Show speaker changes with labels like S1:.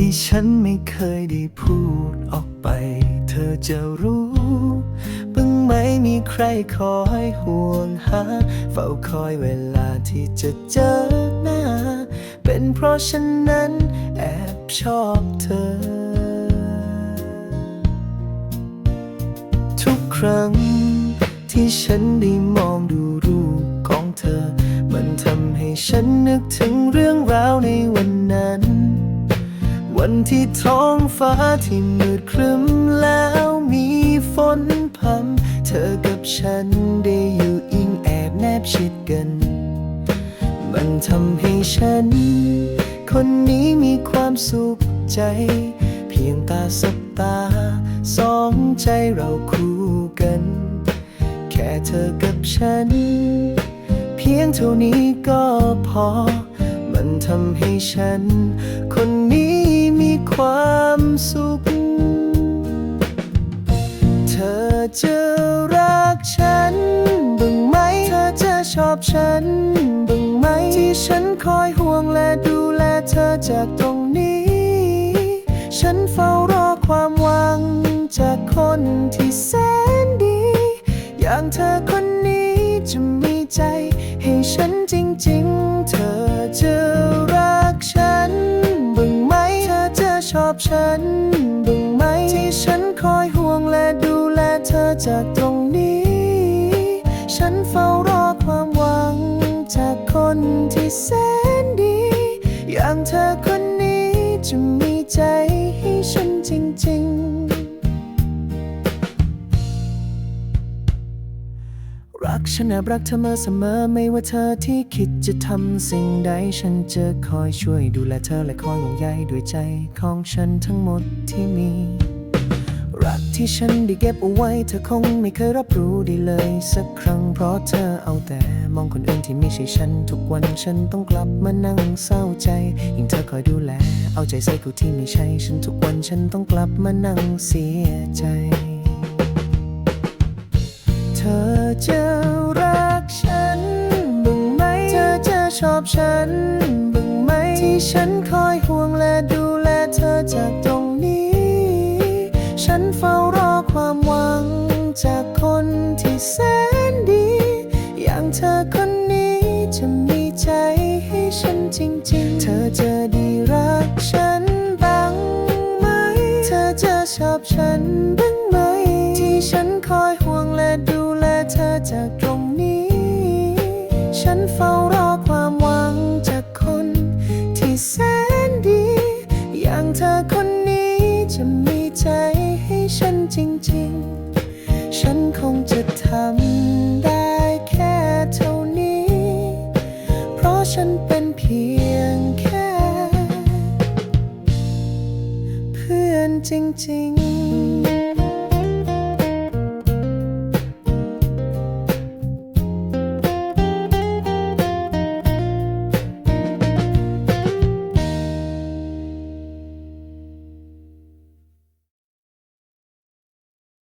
S1: ที่ฉันไม่เคยได้พูดออกไป เธอจะรู้บ้างไหมมีใครคอยห่วงหา เฝ้าคอยเวลาที่จะเจอหน้า เป็นเพราะฉันนั้นแอบชอบเธอ ทุกครั้งที่ฉันได้มองดูรูปของเธอ มันทำให้ฉันนึกถึงเรื่องราวในวัน วันที่ท้องฟ้าที่มืดครึ้มแล้วมีฝนพรำเธอกับฉันได้อยู่อิงแอบแนบชิดกัน มันทำให้ฉัน คนนี้มีความสุขใจ เพียงตาสับตา สองใจเราคู่กัน แค่เธอกับฉัน เพียงเท่านี้ก็พอ มันทำให้ฉัน คน ความสุข เธอจะรักฉันบ้างไหม เธอจะชอบฉันบ้างไหม ที่ฉันคอยห่วงและดูแลเธอจากตรงนี้ ฉันเฝ้ารอความหวังจากคนที่แสนดี อย่างเธอ อจากตรงนี้ ฉันเฝ้ารอความหวัง จากคนที่แสนดี อย่างเธอคนนี้จะมีใจให้ฉันจริงๆ รักฉันแอบรักเธอมาเสมอไม่ว่าเธอที่คิดจะทำสิ่งใด ฉันจะคอยช่วยดูแลเธอและคอยห่วงใยด้วยใจของฉันทั้งหมดที่มี รักที่ฉันได้เก็บเอาไว้ เธอคงไม่เคยรับรู้ได้เลยสักครั้ง เพราะเธอเอาแต่มองคนอื่นที่ไม่ใช่ฉัน ทุกวันฉันต้องกลับมานั่งเศร้าใจ ยิ่งเธอคอยดูแล เอาใจใส่กูที่ไม่ใช่ฉันทุกวันฉันต้องกลับมานั่งเสียใจ เธอจะรักฉันบ้างไหม เธอจะชอบฉันบ้างไหม ที่ฉันคอยห่วงและดูแลเธอจาก จากคนที่แสนดี อย่างเธอคนนี้จะมีใจให้ฉันจริง ๆ เธอจะด้รักฉันบ้างไหม เธอจะชอบฉันบ้างไหม ที่ฉันคอยห่วงและดูแลเธอจากตรงนี้ ฉันเฝ้ารอความหวังจากคนที่แสน 静静。